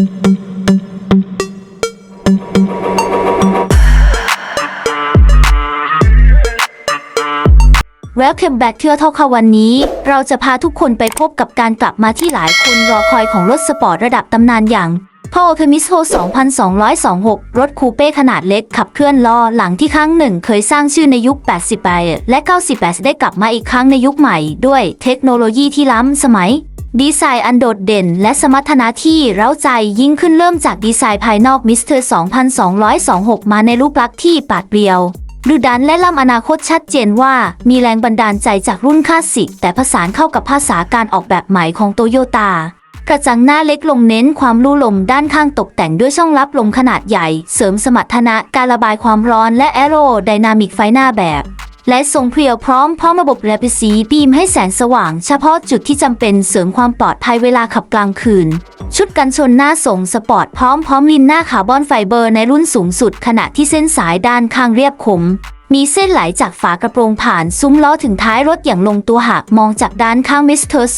Welcome back เที่ยวเท่าค่ะวันนี้ เราจะพาทุกคนไปพบกับการกลับมาที่หลายคนรอคอยของรถสปอร์ตระดับตำนานอย่าง p o t e m i s h o 2226 รถคูเป้ขนาดเล็กขับเคลื่อนล้อหลังที่ครั้งหนึ่งเคยสร้างชื่อในยุค 88 และ 98 ได้กลับมาอีกครั้งในยุคใหม่ด้วยเทคโนโลยีที่ล้ำสมัย ดีไซน์อันโดดเด่นและสมรรถนะที่เร้าใจยิ่งขึ้นเริ่มจากดีไซน์ภายนอกมิสเตอร์2226 มาในรูปลักษณ์ที่ปาดเปรียวดุดันและล้ำอนาคตชัดเจนว่า มีแรงบันดาลใจจากรุ่นคลาสสิก แต่ผสานเข้ากับภาษาการออกแบบใหม่ของโตโยต้ากระจังหน้าเล็กลงเน้นความลู่ลมด้านข้างตกแต่งด้วยช่องรับลมขนาดใหญ่ เสริมสมรรถนะการระบายความร้อนและแอโรไดนามิกไฟหน้าแบบ และทรงเพรียวพร้อมพร้อมระบบแรปสีบีมให้แสงสว่าง เฉพาะจุดที่จำเป็นเสริมความปลอดภัยเวลาขับกลางคืน ชุดกันชนหน้าส่งสปอร์ตพร้อมพร้อมลินหน้าคาร์บอนไฟเบอร์ในรุ่นสูงสุด ขณะที่เส้นสายด้านข้างเรียบคม มีเส้นไหลจากฝากระโปรงผ่านซุ้มล้อถึงท้ายรถอย่างลงตัวหากมองจากด้านข้างมิสเตอร์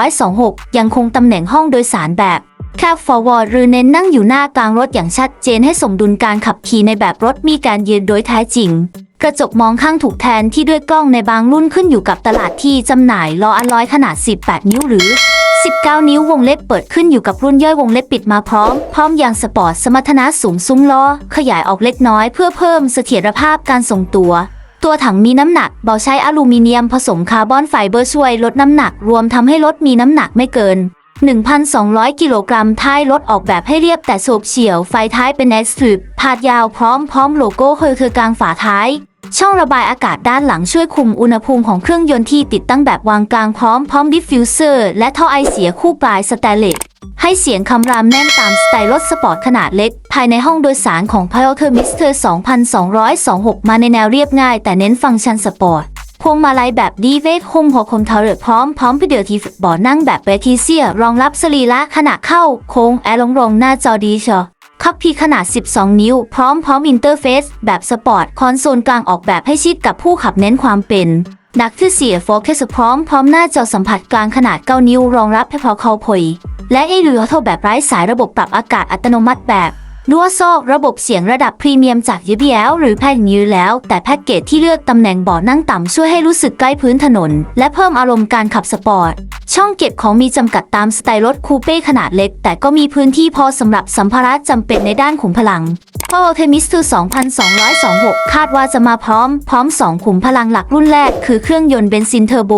2226 ยังคงตำแหน่งห้องโดยสารแบบแคบฟอร์วอร์หรือเน้นนั่งอยู่หน้ากลางรถอย่างชัดเจนให้สมดุลการขับขี่ในแบบรถมีการยืนโดยแท้จริง กระจกมองข้างถูกแทนที่ด้วยกล้องในบางรุ่นขึ้นอยู่กับตลาดที่จำหน่ายล้ออัลอยขนาด 18 นิ้วหรือ 19 นิ้ววงเล็บเปิดขึ้นอยู่กับรุ่นย่อยวงเล็บปิดมาพร้อม พร้อมยางสปอร์ตสมรรถนะสูงซุ้มล้อ ขยายออกเล็กน้อยเพื่อเพิ่มเสถียรภาพการทรงตัวตัวถังมีน้ำหนักเบาใช้อลูมิเนียมผสมคาร์บอนไฟเบอร์ช่วยลดน้ำหนัก รวมทำให้รถมีน้ำหนักไม่เกิน 1,200 กิโลกรัมท้ายรถออกแบบให้เรียบแต่โฉบเฉี่ยวไฟท้ายเป็นแอสทริปพาดยาวพร้อมพร้อมโลโก้เคยคือกลางฝาท้าย ช่องระบายอากาศด้านหลังช่วยคุมอุณหภูมิของเครื่องยนต์ที่ติดตั้งแบบวางกลางพร้อมพร้อมดิฟฟิวเซอร์และท่อไอเสียคู่ปลายสแตนเลสให้เสียงคำรามแน่นตามสไตล์รถสปอร์ตขนาดเล็ก ภายในห้องโดยสารของ p i o t e r Mister 2226 มาในแนวเรียบง่ายแต่เน้นฟังก์ชันสปอร์ตพวงมาลัยแบบดีเวทหุ้มหัวคมทาร์เรพร้อมพร้อมพิเดียทีบอนั่งแบบเบทีเซีย รองรับสรีระขณะเข้า โค้งแอลงรงหน้าจอดีเชอ คัพพีขนาด 12 นิ้ว พร้อมพร้อมอินเตอร์เฟซแบบสปอร์ต คอนโซลกลางออกแบบให้ชิดกับผู้ขับเน้นความเป็นนักที่เสียโฟกัสพร้อมพร้อมหน้าจอสัมผัสกลางขนาด 9 นิ้ว รองรับให้พอเข้าพอยและไอเรือโทแบบไร้สายระบบปรับอากาศอัตโนมัติแบบ นัวซอกระบบเสียงระดับพรีเมียมจาก JBL หรือแพทยือแล้ว แต่แพ็กเกจที่เลือกตำแหน่งเบาะนั่งต่ำช่วยให้รู้สึกใกล้พื้นถนน และเพิ่มอารมณ์การขับสปอร์ต ช่องเก็บของมีจำกัดตามสไตล์รถคูเป้ขนาดเล็ก แต่ก็มีพื้นที่พอสำหรับสัมภาระจำเป็นในด้านขุมพลัง p o w e r t e m i s 2226 คาดว่าจะมาพร้อม พร้อม 2 ขุมพลังหลักรุ่นแรก คือเครื่องยนต์เบนซินเทอร์โบ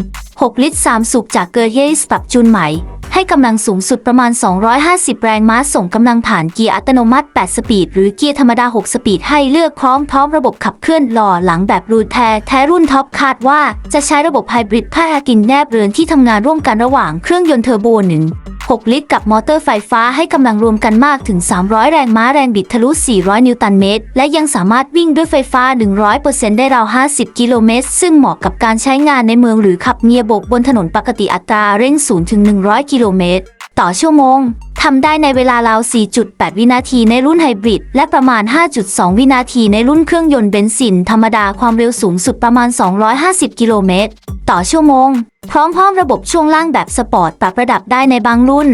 1 6 ลิตร 3 สูบจากเกอร์เฮสปรับจูนใหม่ ให้กำลังสูงสุดประมาณ 250 แรงม้าส่งกำลังผ่านเกียร์อัตโนมัติ 8 สปีด หรือเกียร์ธรรมดา 6 สปีด ให้เลือกพร้อมพร้อมระบบขับเคลื่อนหล่อหลังแบบรูดแท้แท้รุ่นท็อปคาดว่าจะใช้ระบบไฮบริดผ้ากินแนบเรือนที่ทำงานร่วมกันระหว่างเครื่องยนต์เทอร์โบ1 6 ลิตรกับมอเตอร์ไฟฟ้าให้กำลังรวมกันมากถึง 300 แรงม้าแรงบิดทะลุ 400 นิวตันเมตร และยังสามารถวิ่งด้วยไฟฟ้า 100%ได้ราว 50 กิโลเมตร ซึ่งเหมาะกับการใช้งานในเมืองหรือขับเงียบกบนถนนปกติอัตราเร่ง 0 ถึง 100 กิโลเมตร ต่อชั่วโมง ทำได้ในเวลาราว 4.8 วินาทีในรุ่นไฮบริด และประมาณ 5.2 วินาทีในรุ่นเครื่องยนต์เบนซิน ธรรมดาความเร็วสูงสุดประมาณ 250 กิโลเมตร ต่อชั่วโมง พร้อมพร้อมระบบช่วงล่างแบบสปอร์ตปรับระดับได้ในบางรุ่น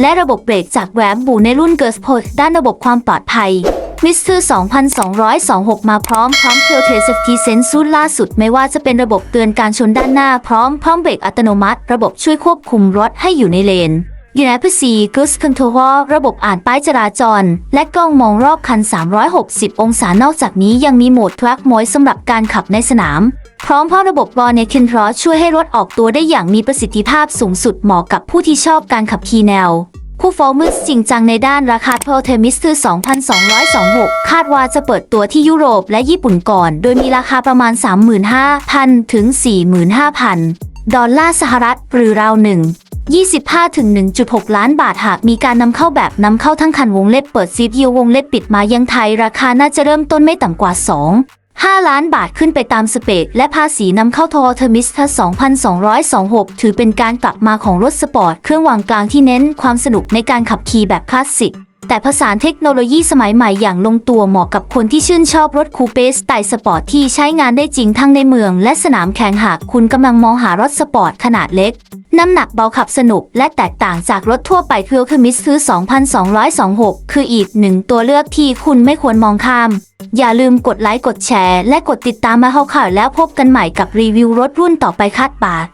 และระบบเบรกจากแวมบูในรุ่นเกิร์สโพดด้านระบบความปลอดภัยมิสเตอร์2226 มาพร้อมพร้อมเทลเทสทีเซนซูล่าสุดไม่ว่าจะเป็นระบบเตือนการชนด้านหน้าพร้อมพร้อมเบรกอัตโนมัติ ระบบช่วยควบคุมรถให้อยู่ในเลน ยูน p พซีกูสคอนโทรลระบบอ่านป้ายจราจร และกล้องมองรอบคัน 360 องศานอกจากนี้ยังมีโหมดทรัคมอยสำหรับการขับในสนาม พร้อมเพร้อมระบบบอลเนคินทรอช่วยให้รถออกตัวได้อย่างมีประสิทธิภาพสูงสุดเหมาะกับผู้ที่ชอบการขับขี่แนวผู้ฟอร์มืสจริงจังในด้านราคาเพลเทมิสคือ2,226 คาดว่าจะเปิดตัวที่ยุโรปและญี่ปุ่นก่อน โดยมีราคาประมาณ 35,000 ถึง 45,000 ดอลลาร์สหรัฐหรือราวหนึ่ง 25ถึง1.6 ล้านบาทหากมีการนำเข้าแบบนำเข้าทั้งคันวงเล็บเปิดซีพีววงเล็บปิดมายังไทย ราคาน่าจะเริ่มต้นไม่ต่ำกว่า 2 5 ล้านบาทขึ้นไปตามสเปกและภาษีนำเข้าทอเทอร์มิสทั2226 ถือเป็นการกลับมาของรถสปอร์ต เครื่องวางกลางที่เน้นความสนุกในการขับขี่แบบคลาสสิก แต่ผสานเทคโนโลยีสมัยใหม่อย่างลงตัวเหมาะกับคนที่ชื่นชอบรถคูเปสไตล์สปอร์ตที่ใช้งานได้จริงทั้งในเมือง และสนามแข่งหากคุณกำลังมองหารถสปอร์ตขนาดเล็ก น้ำหนักเบาขับสนุกและแตกต่างจากรถทั่วไปเพียวคือมิสคือ2226 คืออีกหนึ่งตัวเลือกที่คุณไม่ควรมองข้าม อย่าลืมกดไลค์กดแชร์ และกดติดตามมาเข้าข่าวแล้วพบกันใหม่กับรีวิวรถรุ่นต่อไปคาดปาก